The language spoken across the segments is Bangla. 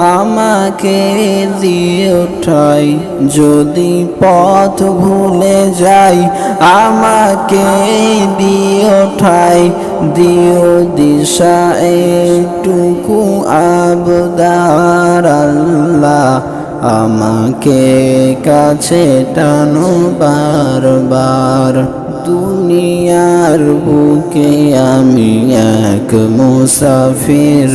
আমাকে দিয়ে ওঠাই যদি পথ ভুলে যাই, আমাকে দিয়ে ওঠাই দিও দিশা একটুকু আবদার আল্লাহ। আমাকে কাছে টানো বারবার। দুনিয়ার বুকে আমি এক মুসাফির।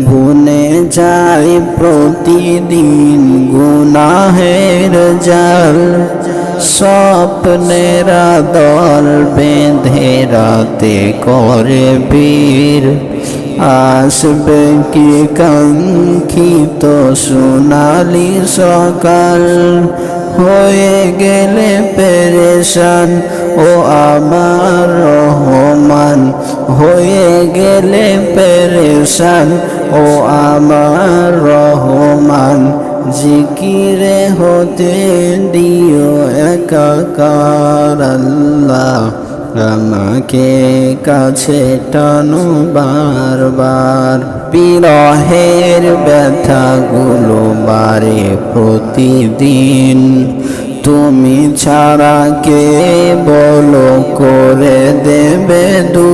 বুনে যাই প্রতিদিন গুনাহের জাল। স্বপ্নেরা দল বেঁধে রাতে করে বীর। আসবে কি কাঙ্ক্ষিত সোনালি সকাল? হয়ে গেলে পেরেশান ও আমার রহমান। হয়ে গেলে পেরেশান ও আমার রহমান। জিকিরে হতে দিও একাকার আমাকে কাছে টানো বারবার। বিরহের ব্যথাগুলো বারে প্রতিদিন। তুমি ছাড়া কে বলো করে দেবে দূর?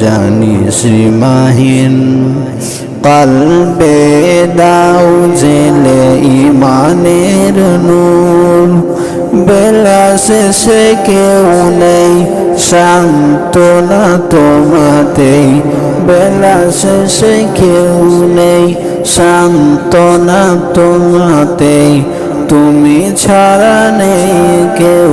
জানি শ্রীমাহীন। কলবে দাও জেলে ইমানের নূর বেলা শেষে কেউ নেই, সান্ত্বনা তোমাতেই। বেলা শেষে কেউ নেই, সান্ত্বনা তোমাতেই। তুমি ছাড়া নেই কেউ